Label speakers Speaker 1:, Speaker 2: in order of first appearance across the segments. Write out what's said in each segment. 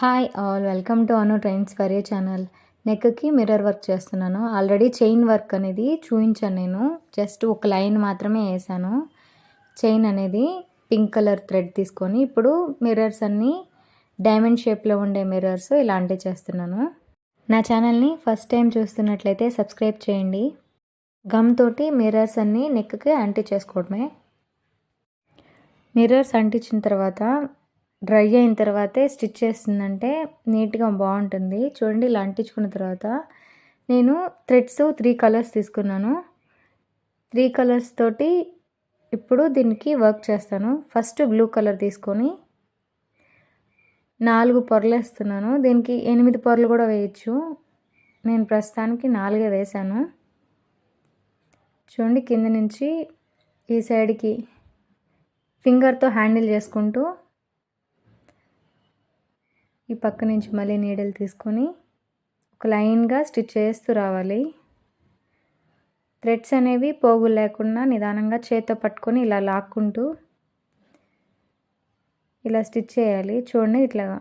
Speaker 1: Hi all welcome to Anu trains for channel నెక్కి mirror work చేస్తున్నాను. Already chain work అనేది చూపించాను నేను. జస్ట్ ఒక లైన్ మాత్రమే వేసాను. చైన్ అనేది పింక్ కలర్ థ్రెడ్ తీసుకొని ఇప్పుడు మిర్రర్స్ అన్నీ డైమండ్ షేప్లో ఉండే మిర్రర్స్ ఇలాంటివి చేస్తున్నాను. నా ఛానల్ని ఫస్ట్ టైం చూస్తున్నట్లయితే సబ్స్క్రైబ్ చేయండి. గమ్ తోటి మిర్రర్స్ అన్నీ నెక్కి అంటి చేసుకోవడమే. మిర్రర్స్ అంటించిన తర్వాత డ్రై అయిన తర్వాతే స్టిచ్ చేస్తుందంటే నీట్గా బాగుంటుంది. చూడండి ఇలా అంటించుకున్న తర్వాత నేను థ్రెడ్స్ త్రీ కలర్స్ తీసుకున్నాను. త్రీ కలర్స్ తోటి ఇప్పుడు దీనికి వర్క్ చేస్తాను. ఫస్ట్ బ్లూ కలర్ తీసుకొని నాలుగు పొరలు వేస్తున్నాను. దీనికి ఎనిమిది పొరలు కూడా వేయచ్చు. నేను ప్రస్తుతానికి నాలుగే వేశాను. చూడండి కింద నుంచి ఈ సైడ్కి ఫింగర్తో హ్యాండిల్ చేసుకుంటూ ఈ పక్క నుంచి మళ్ళీ నీడలు తీసుకొని ఒక లైన్గా స్టిచ్ చేస్తూ రావాలి. థ్రెడ్స్ అనేవి పోగులు లేకుండా నిదానంగా చేత్తో పట్టుకొని ఇలా లాక్కుంటూ ఇలా స్టిచ్ చేయాలి. చూడండి ఇట్లాగా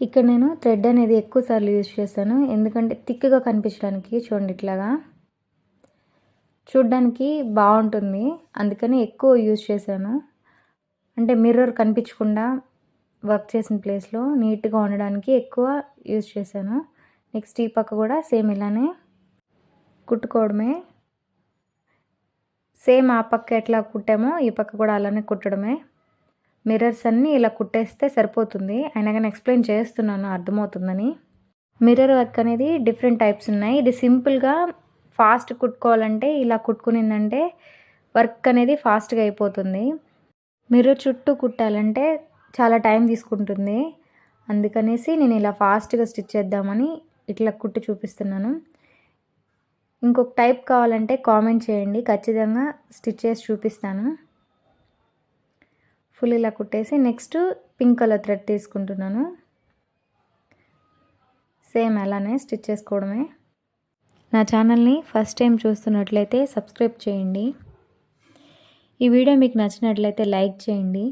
Speaker 1: ఇక్కడ నేను థ్రెడ్ అనేది ఎక్కువ సార్లు యూజ్ చేశాను ఎందుకంటే థిక్గా కనిపించడానికి చూడండి ఇట్లాగా. చూడ్డానికి బాగుంటుంది. అందుకని ఎక్కువ యూజ్ చేశాను. అంటే మిర్రర్ కనిపించకుండా వర్క్ చేసిన ప్లేస్లో నీట్గా ఉండడానికి ఎక్కువ యూజ్ చేశాను. నెక్స్ట్ ఈ పక్క కూడా సేమ్ ఇలానే కుట్టుకోవడమే. సేమ్ ఆ పక్క ఎట్లా కుట్టామో ఈ పక్క కూడా అలానే కుట్టడమే. మిర్రర్స్ అన్నీ ఇలా కుట్టేస్తే సరిపోతుంది. అయినా కానీ ఎక్స్ప్లెయిన్ చేస్తున్నాను అర్థమవుతుందని. మిర్రర్ వర్క్ అనేది డిఫరెంట్ టైప్స్ ఉన్నాయి. ఇది సింపుల్గా ఫాస్ట్ కుట్టుకోవాలంటే ఇలా కుట్టుకునిందంటే వర్క్ అనేది ఫాస్ట్గా అయిపోతుంది. మిర్రర్ చుట్టూ కుట్టాలంటే చాలా టైం తీసుకుంటుంది. అందుకనేసి నేను ఇలా ఫాస్ట్గా స్టిచ్ చేద్దామని ఇట్లా కుట్టి చూపిస్తున్నాను. ఇంకొక టైప్ కావాలంటే కామెంట్ చేయండి. ఖచ్చితంగా స్టిచ్ చేసి చూపిస్తాను. ఫుల్ ఇలా కుట్టేసి నెక్స్ట్ పింక్ కలర్ థ్రెడ్ తీసుకుంటున్నాను. సేమ్ అలానే స్టిచ్ చేసుకోవడమే. నా ఛానల్ని ఫస్ట్ టైం చూస్తున్నట్లయితే సబ్స్క్రైబ్ చేయండి. ఈ వీడియో మీకు నచ్చినట్లయితే లైక్ చేయండి.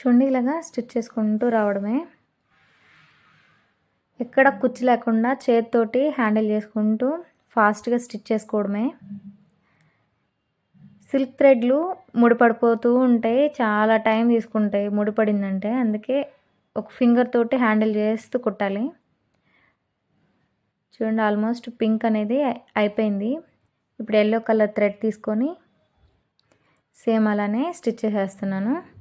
Speaker 1: చుండీలాగా స్టిచ్ చేసుకుంటూ రావడమే. ఎక్కడ కుచ్చి లేకుండా చేతితోటి హ్యాండిల్ చేసుకుంటూ ఫాస్ట్గా స్టిచ్ చేసుకోవడమే. సిల్క్ థ్రెడ్లు ముడిపడిపోతూ ఉంటాయి. చాలా టైం తీసుకుంటాయి ముడిపడిందంటే. అందుకే ఒక ఫింగర్ తోటి హ్యాండిల్ చేస్తూ కుట్టాలి. చూడండి ఆల్మోస్ట్ పింక్ అనేది అయిపోయింది. ఇప్పుడు ఎల్లో కలర్ థ్రెడ్ తీసుకొని సేమ్ అలానే స్టిచ్ చేసేస్తున్నాను.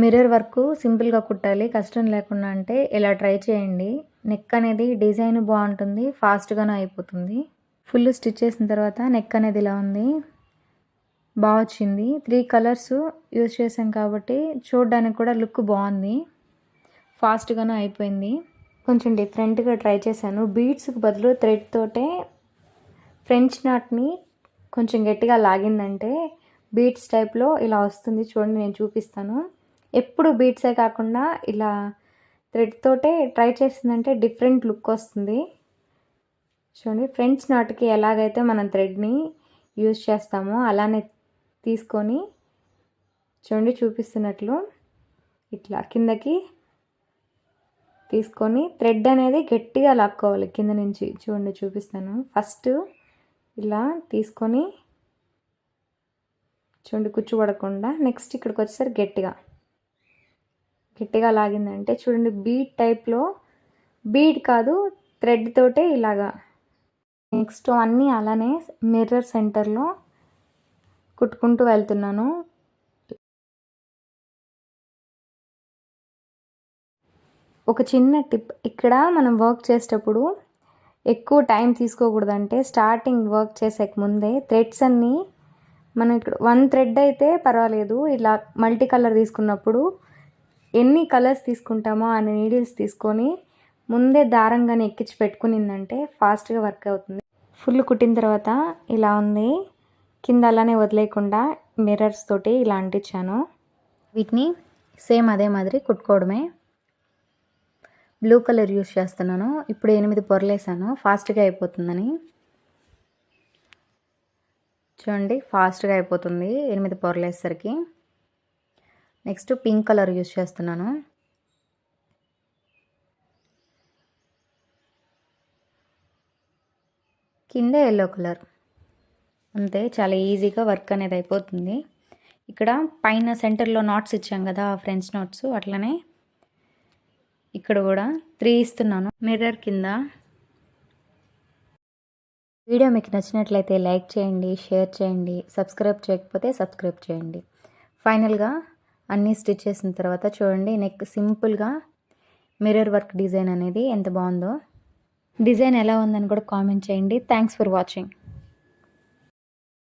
Speaker 1: మిర్రర్ వర్క్ సింపుల్గా కుట్టాలి. కష్టం లేకుండా అంటే ఇలా ట్రై చేయండి. నెక్ అనేది డిజైన్ బాగుంటుంది ఫాస్ట్గానే అయిపోతుంది. ఫుల్ స్టిచ్ చేసిన తర్వాత నెక్ అనేది ఇలా ఉంది. బాగా వచ్చింది. త్రీ కలర్స్ యూజ్ చేసాం కాబట్టి చూడడానికి కూడా లుక్ బాగుంది. ఫాస్ట్గానే అయిపోయింది. కొంచెం డిఫరెంట్గా ట్రై చేశాను. బీడ్స్కి బదులు థ్రెడ్ తోటే ఫ్రెంచ్ నాట్ని కొంచెం గట్టిగా లాగిందంటే బీట్స్ టైప్లో ఇలా వస్తుంది. చూడండి నేను చూపిస్తాను. ఎప్పుడు బీట్సే కాకుండా ఇలా థ్రెడ్ తోటే ట్రై చేసిందంటే డిఫరెంట్ లుక్ వస్తుంది. చూడండి ఫ్రెండ్స్ నాటికి ఎలాగైతే మనం థ్రెడ్ని యూజ్ చేస్తామో అలానే తీసుకొని చూడండి చూపిస్తున్నట్లు ఇట్లా కిందకి తీసుకొని థ్రెడ్ అనేది గట్టిగా లాక్కోవాలి కింద నుంచి. చూడండి చూపిస్తాను. ఫస్ట్ ఇలా తీసుకొని చూడండి కూర్చోబడకుండా. నెక్స్ట్ ఇక్కడికి వచ్చేసరికి గట్టిగా. గట్టిగా లాగిందంటే చూడండి బీడ్ టైప్లో బీడ్ కాదు థ్రెడ్ తోటే ఇలాగా. నెక్స్ట్ అన్నీ అలానే మిర్రర్ సెంటర్లో కుట్టుకుంటూ వెళ్తున్నాను. ఒక చిన్న టిప్ ఇక్కడ మనం వర్క్ చేసేటప్పుడు ఎక్కువ టైం తీసుకోకూడదంటే స్టార్టింగ్ వర్క్ చేసే ముందే థ్రెడ్స్ అన్నీ మనం ఇక్కడ వన్ థ్రెడ్ అయితే పర్వాలేదు ఇలా మల్టీ కలర్ తీసుకున్నప్పుడు ఎన్ని కలర్స్ తీసుకుంటామో అన్ని నీడిల్స్ తీసుకొని ముందే దారంగానే ఎక్కించి పెట్టుకునిందంటే ఫాస్ట్గా వర్క్ అవుతుంది. ఫుల్ కుట్టిన తర్వాత ఇలా ఉంది. కింద అలానే వదిలేయకుండా మిర్రర్స్ తోటి ఇలా అంటించాను. వీటిని సేమ్ అదే మాదిరి కుట్టుకోవడమే. బ్లూ కలర్ యూస్ చేస్తున్నాను. ఇప్పుడు ఎనిమిది పొరలేసాను. ఫాస్ట్గా అయిపోతుందని. చూడండి ఫాస్ట్గా అయిపోతుంది. ఎనిమిది పొరలేసరికి నెక్స్ట్ పింక్ కలర్ యూస్ చేస్తున్నాను. కింద ఎల్లో కలర్. అంతే చాలా ఈజీగా వర్క్ అనేది అయిపోతుంది. ఇక్కడ పైన సెంటర్లో నాట్స్ ఇచ్చాం కదా ఫ్రెండ్స్ నోట్స్ అట్లనే ఇక్కడ కూడా త్రీ ఇస్తున్నాను. మిర్రర్ కింద. వీడియో మీకు నచ్చినట్లయితే లైక్ చేయండి షేర్ చేయండి సబ్స్క్రైబ్ చేయకపోతే సబ్స్క్రైబ్ చేయండి. ఫైనల్గా అన్నీ స్టిచ్ చేసిన తర్వాత చూడండి నెక్ సింపుల్గా మిర్రర్ వర్క్ డిజైన్ అనేది ఎంత బాగుందో. డిజైన్ ఎలా ఉందని కూడా కామెంట్ చేయండి. Thanks for watching.